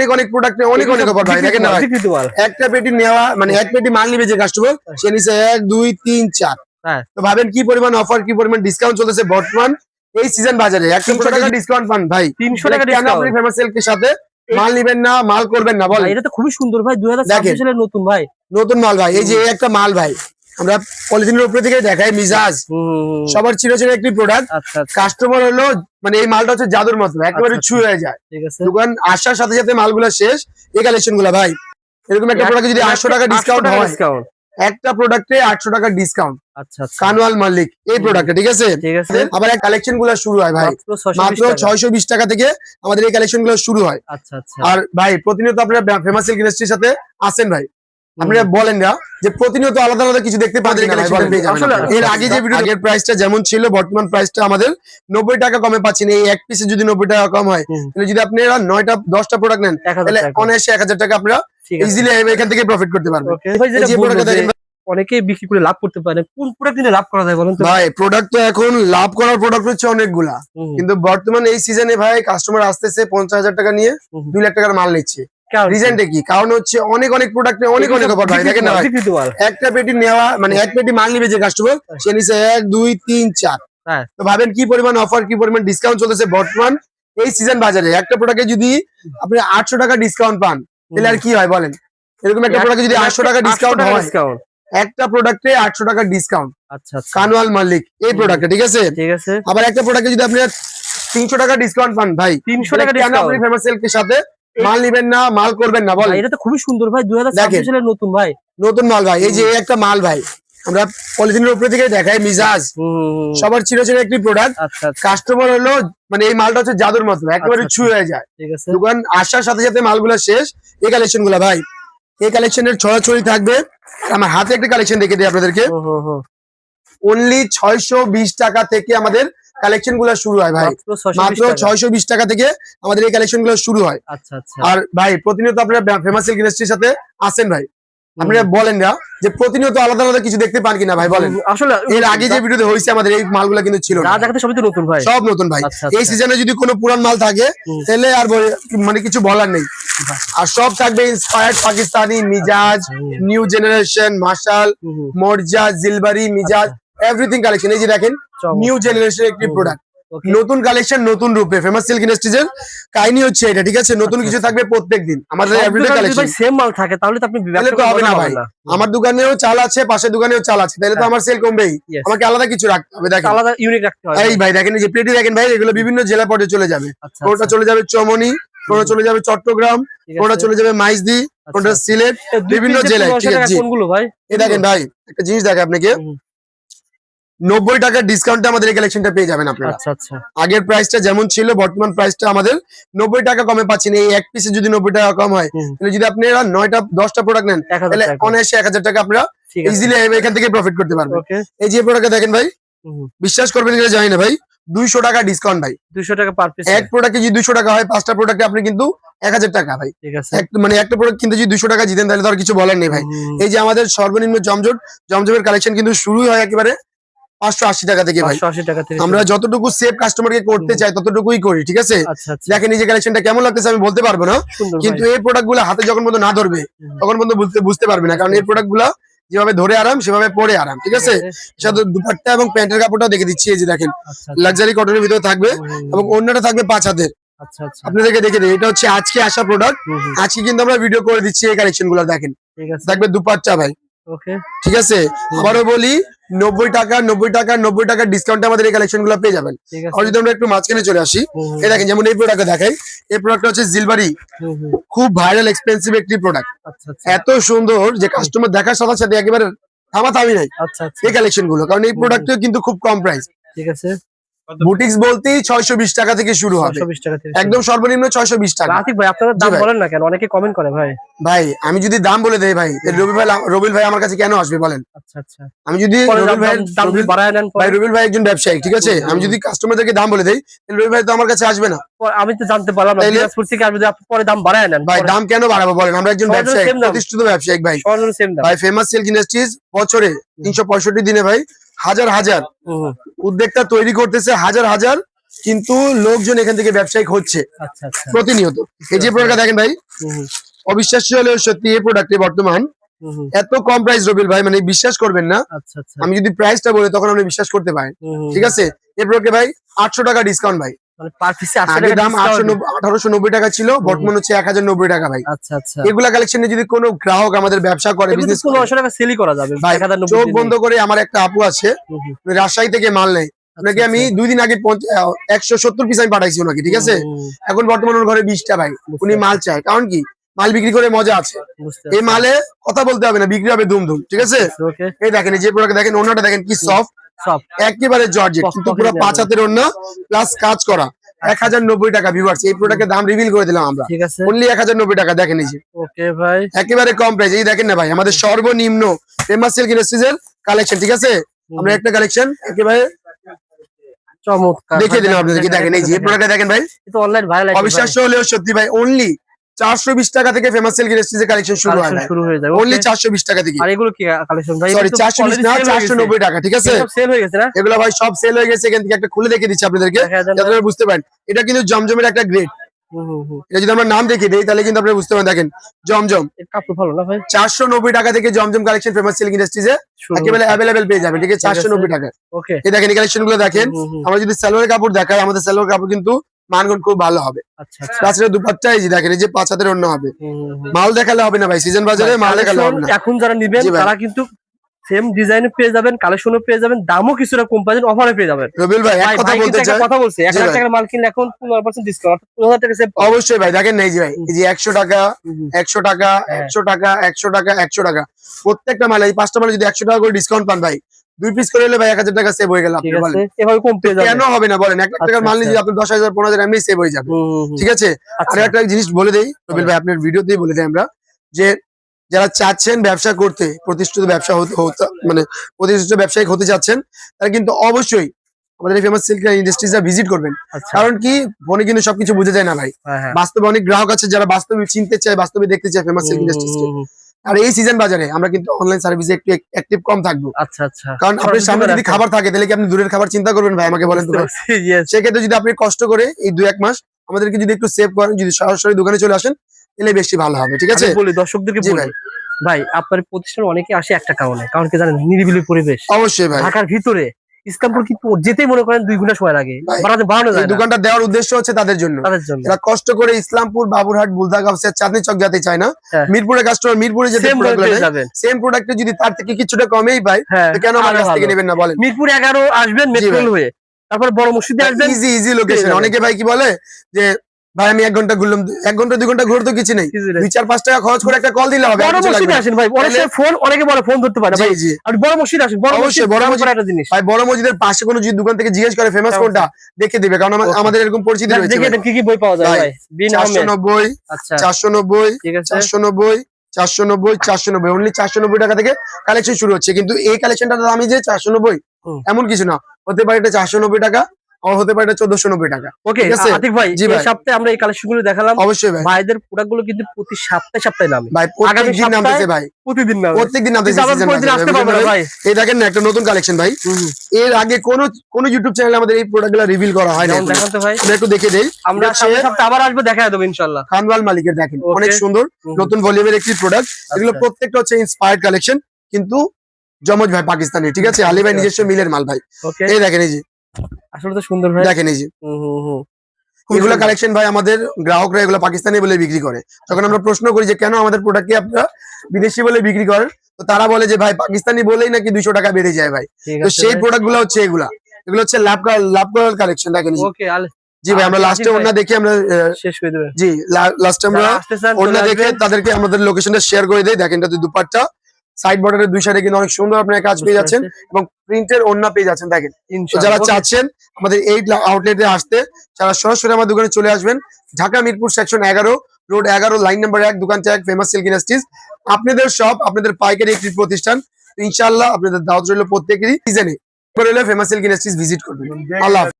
অনেক অনেক প্রোডাক্ট অনেক অনেক অফার ভাই দেখেন না একটা পেটি নেওয়া মানে এক পেটি মাল নিবে যে কাস্টমার সে নিচে এক দুই তিন চার। হ্যাঁ। তো ভাবেন কি পরিমাণ অফার কি পরিমাণ ডিসকাউন্ট চলতেছে বর্তমান এই সিজন বাজারে? একশো টাকা ডিসকাউন্ট পান ভাই। তিনশো টাকা আপনি ফেমাস সিল্কের সাথে? মাল নিবেন না মাল করবেন না বলেন। এটা তো খুবই সুন্দর ভাই দুই হাজার। নতুন ভাই। নতুন মাল ভাই এই যে একটা মাল ভাই। আমরা পলিথিনের উপরে থেকে দেখাই মিজাজ। সবার চিরচির একটি প্রোডাক্ট আচ্ছা আচ্ছা। কাস্টমার হলো মানে এই মালটা হচ্ছে জাদুর মতো একেবারে আচ্ছা, ছুঁয়ে হয়ে যায়। ঠিক আছে। দোকান আসার সাথে সাথে মালগুলো শেষ। এই কালেকশনগুলা ভাই এরকম একটা প্রোডাক্ট যদি আটশো টাকা ডিসকাউন্ট হয় একটা প্রোডাক্টে আটশো টাকা ডিসকাউন্ট কানওয়াল মালিক এই প্রোডাক্টে ঠিক আছে? আবার এক কালেকশনগুলো শুরু হয় ভাই। মাত্র 620 মাত্র টাকা। ছয়শো বিশ টাকা থেকে আমাদের এই কালেকশনগুলো শুরু হয়। আর ভাই প্রতিনিয়ত আপনার ফেমাস সিল্ক ইন্ডাস্ট্রির সাথে আসেন ভাই। আপনারা বলেন না যে প্রতিনিয়ত আলাদা আলাদা কিছু দেখতে পাবেন। এর আগে যে ভিডিও আগের প্রাইসটা যেমন ছিল বর্তমান প্রাইসটা আমাদের নব্বই টাকা কমে পাচ্ছেন এই এক পিসে যদি নব্বই টাকা কম হয়। তাহলে যদি আপনারা নয়টা দশটা প্রোডাক্ট নেন তাহলে। অনায়াসে এক হাজার টাকা আপনারা ইজিলি এখান থেকে প্রফিট করতে পারবেন যে প্রোডাক্ট অনেকেই বিক্রি করে লাভ করতে পারে কোন প্রোডাক্ট নিয়ে লাভ করা যায় বলেন তো ভাই প্রোডাক্ট তো এখন লাভ করার প্রোডাক্ট হচ্ছে অনেকগুলা কিন্তু বর্তমান এই সিজনে ভাই কাস্টমার আসতেছে পঞ্চাশ হাজার টাকা নিয়ে। দুই লাখ টাকার মাল নিচ্ছে? রিজনটা কি? কারণ হচ্ছে অনেক অনেক প্রোডাক্ট অনেক অনেক অফার ভাই দেখেন না ভাই? একটা পেটি নেওয়া মানে এক পেটি মাল নিবে যে কাস্টমার সে নিচে এক দুই তিন চার। হ্যাঁ। তো ভাবেন কি পরিমাণ অফার কি পরিমাণ ডিসকাউন্ট চলতেছে বর্তমান এই সিজন বাজারে? একটা প্রোডাক্টে যদি আপনি আটশো টাকা ডিসকাউন্ট পান তাহলে আর কি হয় বলেন? এরকম একটা প্রোডাক্টে যদি আটশো টাকা ডিসকাউন্ট হয় একটা প্রোডাক্টে আটশো টাকা ডিসকাউন্ট আচ্ছা আচ্ছা। কানওয়াল মালিক এই প্রোডাক্টে ঠিক আছে? ঠিক আছে। আবার একটা প্রোডাক্টে যদি আপনি তিনশো টাকা ডিসকাউন্ট পান ভাই 300 টাকা আপনি ফেমাস সিল্কের সাথে মাল নিবেন না মাল করবেন না বলেন। এটা তো খুবই সুন্দর ভাই দুই সালের নতুন ভাই। নতুন মাল ভাই। এই যে একটা মাল ভাই আমরা পলিথিনের উপরে থেকে দেখাই মিজাজ। সবার চিরচির একটি প্রোডাক্ট আচ্ছা আচ্ছা। কাস্টমার হলো মানে এই মালটা হচ্ছে জাদুর মতো একেবারে আচ্ছা, ছুঁয়ে হয়ে যায়। দোকান আসার সাথে সাথে মালগুলো শেষ। এই কালেকশনগুলা ভাই এই কালেকশনের ছড়াছড়ি থাকবে। আমার হাতে একটা কালেকশন দেখে দিই আপনাদেরকে। অনলি ছয়শো বিশ টাকা থেকে আমাদের কালেকশনগুলো শুরু হয় ভাই। মাত্র 620 মাত্র টাকা। ছয়শো বিশ টাকা থেকে আমাদের এই কালেকশনগুলো শুরু হয়। আচ্ছা আচ্ছা। আর ভাই প্রতিনিয়ত আপনার ফেমাস সিল্ক ইন্ডাস্ট্রির সাথে আসেন ভাই। আপনারা বলেন না যে প্রতিনিয়ত আলাদা আলাদা কিছু দেখতে পান কিনা ভাই বলেন। আসলে এর আগে যে ভিডিওতে হয়েছে আমাদের এই মালগুলা কিন্তু ছিল না। দেখাতে সবই তো নতুন ভাই। সব নতুন ভাই। আচ্ছা, এই আচ্ছা। সিজনে যদি কোনো পুরান মাল থাকে তাহলে আর মানে কিছু বলার নেই। আর সব থাকবে ইন্সপায়ার্ড পাকিস্তানি মিজাজ নিউ জেনারেশন মার্শাল মর্জা জিলবারি মিজাজ এভরিথিং কালেকশন এই যে দেখেন নিউ জেনারেশন একটি প্রোডাক্ট. নতুন কালেকশন নতুন রূপে ফেমাস সিল্ক ইন্ডাস্ট্রিজ এর কাহিনী হচ্ছে এটা ঠিক আছে? নতুন আচ্ছা, কিছু থাকবে প্রত্যেক দিন আমাদের এভরিডে কালেকশন সেম মাল থাকে তাহলে তো আপনি তাহলে তো হবে না ভাই। আমার দোকানেও চাল আছে পাশের দোকানেও চাল আছে। তাহলে তো হ্যাঁ। আমার সেল কমবেই। আমাকে আলাদা কিছু রাখতে হবে দেখেন। আলাদা ইউনিক রাখতে হয় এই ভাই দেখেন এই যে প্লেটি দেখেন ভাই এগুলো বিভিন্ন জেলা পর্যায়ে চলে যাবে। আচ্ছা কোনটা চলে যাবে চমনি কোনটা চলে যাবে চট্টগ্রাম কোনটা চলে যাবে মাইজদি কোনটা আচ্ছা। সিলেট বিভিন্ন জেলায়, ঠিক আছে, কোনগুলো ভাই? এই দেখেন ভাই একটা জিনিস দেখে আপনাকে। নব্বই টাকার ডিসকাউন্টে আমাদের এই কালেকশনটা পেয়ে যাবেন আপনারা। আচ্ছা আচ্ছা। আগের প্রাইসটা যেমন ছিল বর্তমান প্রাইসটা আমাদের নব্বই টাকা কমে পাচ্ছেন এই এক পিসে যদি নব্বই টাকা কম হয় তাহলে যদি আপনারা নয়টা দশটা প্রোডাক্ট নেন তাহলে অনায়াসে এক হাজার টাকা আপনারা ইজিলি এখান থেকে প্রফিট করতে পারবেন। এই যে প্রোডাক্ট দেখেন ভাই বিশ্বাস করবেন কিনা জানি না ভাই দুইশো টাকা ডিসকাউন্ট ভাই। 200 টাকা পার পিস এক প্রোডাক্টে যদি দুইশো টাকা হয় পাঁচটা প্রোডাক্টে আপনি কিন্তু এক হাজার টাকা ভাই। ঠিক আছে। এক মানে একটা প্রোডাক্ট কিন্তু যদি দুশো টাকা জিতেন তাহলে তো আর কিছু বলার নেই ভাই। এই যে আমাদের সর্বনিম্ন জমজট জমজমের কালেকশন কিন্তু শুরুই হয় একেবারে পাঁচশো আশি টাকা থেকে ভাই। 580 টাকা থেকে আমরা যতটুকু সেভ কাস্টমারকে করতে চাই ততটুকুই করি ঠিক আছে? আচ্ছা আচ্ছা। কালেকশনটা কেমন লাগতেছে আমি বলতে পারব না। কিন্তু এই প্রোডাক্টগুলো হাতে যখন পর্যন্ত না ধরবে তখন পর্যন্ত বুঝতে পারবে না। কারণ এই প্রোডাক্টগুলা যেভাবে ধরে আরাম সেভাবে পরে আরাম ঠিক আছে? সাথে দুপাট্টা এবং প্যান্টের কাপড়টাও দেখে দিচ্ছি এই যে দেখেন। আচ্ছা লাক্সারি কটনের ভিতরে থাকবে এবং অন্যটা থাকবে পাঁচ হাতের। আচ্ছা আচ্ছা। আপনাদেরকে দেখে দিই এটা হচ্ছে আজকে আসা প্রোডাক্ট আজকে কিন্তু আমরা ভিডিও করে দিচ্ছি এই কালেকশনগুলো দেখেন। থাকবে দুপাট্টা ভাই। ঠিক আছে? আবারও বলি নব্বই টাকা নব্বই টাকা নব্বই টাকার ডিসকাউন্টে আমাদের এই কালেকশনগুলো পেয়ে যাবেন। আর যদি আমরা একটু মাঝখানে চলে আসি হুম, দেখেন যেমন এই প্রোডাক্ট দেখাই এই প্রোডাক্টটা হচ্ছে জিলবারি খুব ভাইরাল এক্সপেন্সিভ একটি প্রোডাক্ট আচ্ছা আচ্ছা। এত সুন্দর যে কাস্টমার দেখার সাথে সাথে একেবারে থামা থামি নাই আচ্ছা এই কালেকশনগুলো। কারণ এই প্রোডাক্টও কিন্তু খুব কম প্রাইস ঠিক আছে। বুটিক্স বলতেই ছয়শো বিশ টাকা থেকে শুরু হবে। 620 টাকা থেকে একদম সর্বনিম্ন ছয়শো বিশ টাকা। ভাই আপনারা দাম বলেন না কেন? অনেকে কমেন্ট করে ভাই। ভাই আমি যদি দাম বলে দেই ভাই রবি ভাই রবিল ভাই আমার কাছে কেন আসবে বলেন? আচ্ছা আচ্ছা। আমি যদি ভাই রবিল ভাই একজন ব্যবসায়ী ঠিক আছে? আমি। যদি কাস্টমারদেরকে দাম বলে দেই রবি ভাই তো আমার কাছে আসবে না। আমি তো জানতে পারলাম না তাইলে- দিনাজপুর থেকে আপনি পরে দাম বাড়ায় নেন। ভাই দাম কেন বাড়াবো বলেন? আমরা একজন ব্যবসায়ী প্রতিষ্ঠিত ব্যবসায়িক ভাই। ভাই ফেমাস সিল্ক ইন্ডাস্ট্রিজ বছরে তিনশো পঁয়ষট্টি দিনে ভাই হাজার হাজার। উদ্যোক্তা তৈরি করতেছে হাজার হাজার কিন্তু লোকজন এখান থেকে ব্যবসায়িক হচ্ছে আচ্ছা আচ্ছা। প্রতিনিয়ত। এই যে প্রোডাক্ট দেখেন ভাই অবিশ্বাস্য হলেও সত্যি এই প্রোডাক্টে বর্তমান এত কম প্রাইস রবিল ভাই মানে বিশ্বাস করবেন না। আচ্ছা আমি যদি প্রাইসটা বলি তখন আপনি বিশ্বাস করতে পারেন। ঠিক আছে? এই প্রোডাক্টে ভাই আটশো টাকা ডিসকাউন্ট ভাই। মানে পার পিসে টাকা দাম ছিল বর্তমান হচ্ছে এক হাজার নব্বই টাকা ভাই। আচ্ছা আচ্ছা। এগুলা কালেকশনে যদি কোনো গ্রাহক আমাদের ব্যবসা করে বিজনেস পনেরোশো টাকা সেলই করা যাবে। ভাই এক হাজার নব্বই চোখ বন্ধ করে আমার একটা আপু আছে রাজশাহী থেকে মাল নেয়। ওনাকে আমি দুই দিন আগে একশো সত্তর পিস আমি পাঠাইছি ওনাকে ঠিক আছে? এখন বর্তমান ওর ঘরে বিশটা ভাই উনি মাল চায়। কারণ কি? মাল বিক্রি করে মজা আছে। এই মালে কথা বলতে হবে না বিক্রি হবে ধুম ধুম ঠিক আছে? এই দেখেন যে প্রোডাক্ট দেখেন ওনাটা দেখেন কি সফট একেবারে জর্জেট কিন্তু পুরো পাঁচ হাতের অন্য প্লাস কাজ করা। এক হাজার নব্বই টাকা ভিউয়ার্স এই প্রোডাক্টের দাম রিভিল করে দিলাম আমরা। ঠিক আছে। অনলি এক হাজার নব্বই টাকা দেখেন এই ওকে ভাই। একেবারে কম প্রাইস এই দেখেন না ভাই আমাদের সর্বনিম্ন ফেমাস সিল্ক ইন্ডাস্ট্রিজের কালেকশন ঠিক আছে? আমরা একটা কালেকশন একেবারে চমৎকার। দেখিয়ে দিলাম আপনাদেরকে দেখেন এই যে প্রোডাক্ট দেখেন ভাই। এটা অনলাইন ভাইরাল অবিশ্বাস্য হলেও সত্যি ভাই অনলি চারশো বিশ টাকা থেকে ফেমাস ইন্ডাস্ট্রিজের কালেকশন শুরু হয় শুরু হয়ে যায় অনলি? চারশো বিশ টাকা থেকে। আর এগুলো কি কালেকশন ভাই সরি চারশো বিশ না চারশো নব্বই টাকা ঠিক আছে? সেল হয়ে গেছে না? এগুলো ভাই সব সেল হয়ে গেছে এখান থেকে একটা খুলে দেখে দিচ্ছি আপনাদেরকে? যাতে আপনারা বুঝতে পারেন। এটা কিন্তু জমজমের একটা গ্রেড। এটা যদি আমরা নাম দেখে দিই তাহলে কিন্তু আপনারা বুঝতে পারেন দেখেন জমজম। কাপড় ভালো না ভাই? চারশো নব্বই টাকা থেকে জমজম কালেকশন ফেমাস সিল্ক ইন্ডাস্ট্রিজে শুরু একেবারে অ্যাভেলেবেল পেয়ে যাবেন ঠিক আছে? চারশো নব্বই টাকা। ওকে এই দেখেন এই দেখেন আমরা যদি সালোয়ার কাপড় দেখাই আমাদের সালোয়ার কাপড় কিন্তু মানগুণ খুব ভালো হবে। আচ্ছা আচ্ছা। তাছাড়া দুপাট্টা এই যে দেখেন এই যে পাঁচ হাতের অন্য হবে। মাল দেখালে হবে না ভাই সিজন বাজারে মাল দেখালে হবে না। এখন যারা নিবেন তারা কিন্তু সেম ডিজাইনে পেয়ে যাবেন কালেকশনও পেয়ে যাবেন দামও কিছুটা কম পাবেন অফারে পেয়ে যাবেন। রবিল ভাই এক কথা বলতে চাই। কথা বলছে এক জি হাজার ভাই। টাকার মাল কিনলে এখন পনেরো পার্সেন্ট ডিসকাউন্ট পনেরো হাজার টাকা সেভ অবশ্যই ভাই দেখেন এই যে ভাই এই যে একশো টাকা একশো টাকা হ্যাঁ। একশো টাকা একশো টাকা একশো টাকা প্রত্যেকটা মালে এই পাঁচটা মালে যদি একশো টাকা করে ডিসকাউন্ট পান ভাই দুই পিস করে ভাই এক হাজার টাকা সেভ হয়ে গেল আপনি বলেন এভাবে কম পেয়ে যাবেন কেন হবে না বলেন? এক লাখ টাকার আচ্ছা, মাল নিয়ে আচ্ছা। যদি আপনি দশ হাজার পনেরো হাজার এমনি সেভ হয়ে যাবে। ঠিক আছে? আচ্ছা, আর একটা জিনিস বলে দেই রবিল ভাই আপনার ভিডিওতেই বলে দেই আমরা যে যারা চাচ্ছেন ব্যবসা করতে প্রতিষ্ঠিত ব্যবসা মানে প্রতিষ্ঠিত ব্যবসায়িক হতে চাচ্ছেন তারা কিন্তু অবশ্যই আমাদের এই ফেমাস সিল্ক ইন্ডাস্ট্রিজ ভিজিট করবেন। আচ্ছা, কারণ কি? ফোনে কিন্তু সবকিছু বুঝে যায় না ভাই। হ্যাঁ, হ্যাঁ। বাস্তবে অনেক গ্রাহক আছে যারা বাস্তবে চিনতে চায় বাস্তবে দেখতে চায় ফেমাস সিল্ক ইন্ডাস্ট্রিজ। আর এই সিজন বাজারে আমরা কিন্তু অনলাইন সার্ভিসে একটু অ্যাক্টিভ কম থাকব। আচ্ছা আচ্ছা। কারণ আপনার সামনে যদি খাবার থাকে তাহলে কি আপনি দূরের খাবার চিন্তা করবেন ভাই? আমাকে বলেন তো। সেক্ষেত্রে যদি আপনি কষ্ট করে এই দু এক মাস আমাদেরকে যদি একটু সেভ করেন যদি সরাসরি দোকানে চলে আসেন তাহলে বেশি ভালো হবে ঠিক আছে? বলি দর্শকদেরকে বলি। ভাই। ভাই আপনার প্রতিষ্ঠানে অনেকে আসে একটা কারণে। কারণ কি জানেন? নিরিবিলি পরিবেশ। অবশ্যই ভাই। ঢাকার ভিতরে ইসলামপুর কিন্তু যেতেই মনে করেন দুই ঘণ্টা সময় লাগে। বাড়ানো যায় দোকানটা দেওয়ার উদ্দেশ্য হচ্ছে তাদের জন্য। জন্য। কষ্ট করে ইসলামপুর বাবুরহাট বুলদা গাউসিয়া চাঁদনি চক যেতে চায় না। মিরপুরের মিরপুরে কাস্টমার মিরপুরে যেতে সেম প্রোডাক্টে যদি তার থেকে কিছুটা কমেই পায় হ্যাঁ তো কেন আমার কাছ থেকে নেবেন না বলেন? মিরপুর এগারো আসবেন জি হয়ে তারপর বড় মসজিদে আসবেন। ইজি ইজি লোকেশন অনেকে ভাই কি বলে যে ভাই আমি এক ঘণ্টা ঘুরলাম এক ঘণ্টা দুই ঘণ্টা ঘুরতে কিছু নেই। দুই চার পাঁচ টাকা খরচ করে একটা কল দিলে হবে আর বড় মসজিদে আসেন ভাই অনেক ফোন অনেকে বলে ফোন ধরতে পারে ভাই। জি। বড় মসজিদে আসেন বড় মসজিদ বড় বড় মসজিদ- একটা জিনিস। ভাই বড় মসজিদের পাশে কোনো যদি দোকান থেকে জিজ্ঞেস করে ফেমাস কোনটা? দেখে দিবে কারণ আমা- আমাদের এরকম পরিচিতি রয়েছে দেখে দেন কি কি বই পাওয়া যায় ভাই, ভাই। বিন চারশো আহমেদ নব্বই আচ্ছা। চারশো নব্বই চারশো নব্বই চারশো নব্বই চারশো নব্বই। অনলি চারশো নব্বই টাকা থেকে কালেকশন শুরু হচ্ছে। কিন্তু এই কালেকশনটা আমি যে চারশো নব্বই এমন কিছু না। হতে পারে এটা চারশো নব্বই টাকা আবার হতে পারে চোদ্দশো নব্বই টাকা। ওকে আতিক ভাই। সপ্তাহে আমরা এই কালেকশনগুলো দেখালাম। অবশ্যই ভাই। ভাইদের প্রোডাক্টগুলো কিন্তু প্রতি সপ্তাহে সপ্তাহে নামে। ভাই আগামী প্রত্যেক দিন সপ্তাহে নামতেছে ভাই। প্রতিদিন নামে। প্রত্যেক দিন নামতেছে প্রতিদিন ভাই? এই দেখেন না একটা নতুন কালেকশন ভাই। এর আগে কোন কোন ইউটিউব চ্যানেলে আমাদের এই প্রোডাক্টগুলো রিভিল করা হয় না দেখান তো ভাই। একটু দেখে দেই। আমরা সামনের সপ্তাহে আবার আসব দেখা দেবো ইনশাল্লাহ খানওয়াল মালিকের দেখেন অনেক সুন্দর নতুন ভলিউমের একটি প্রোডাক্ট এগুলো আচ্ছা। প্রত্যেকটা হচ্ছে ইন্সপায়ার্ড কালেকশন কিন্তু জমজ ভাই পাকিস্তানি ঠিক আছে? আলী ভাই নিজস্ব মিলের মাল ভাই। এই দেখেন এই যে আসলে তো সুন্দর ভাই। দেখেন এই যে। এগুলো কালেকশন ভাই আমাদের গ্রাহকরা এগুলো পাকিস্তানি বলে বিক্রি করে। যখন আমরা প্রশ্ন করি যে কেন আমাদের প্রোডাক্টকে আপনারা বিদেশি বলে বিক্রি করেন? তো তারা বলে যে ভাই পাকিস্তানি বলেই নাকি দুইশো টাকা বেড়ে যায় ভাই। তো সেই প্রোডাক্টগুলো হচ্ছে এগুলা। এগুলো হচ্ছে লাভ লাভ করার কালেকশন দেখেন জি ভাই আমরা লাস্টে ওনা দেখে আমরা শেষ করে দেবে জি লাস্টে আমরা ওনা দেখে তাদেরকে আমাদের লোকেশনটা শেয়ার করে দেয় দেখেন এটা দুপাট্টা। সাইড বর্ডারের দুই সাইডে কিন্তু অনেক সুন্দর আপনার কাজ পেয়ে যাচ্ছেন এবং প্রিন্টের ওন্না পেয়ে যাচ্ছেন দেখেন। যারা চাচ্ছেন আমাদের এই আউটলেটে আসতে যারা সরাসরি আমার দোকানে চলে আসবেন। ঢাকা মিরপুর সেকশন এগারো রোড এগারো লাইন নাম্বার এক দোকান এক ফেমাস সিল্ক ইন্ডাস্ট্রিজ আপনাদের সব আপনাদের পাইকারি একটি প্রতিষ্ঠান। তো ইনশাআল্লাহ আপনাদের দাওয়াত রইল প্রত্যেকেরই। সিজনে ফেমাস সিল্ক ইন্ডাস্ট্রিজ ভিজিট করবেন। আল্লাহ।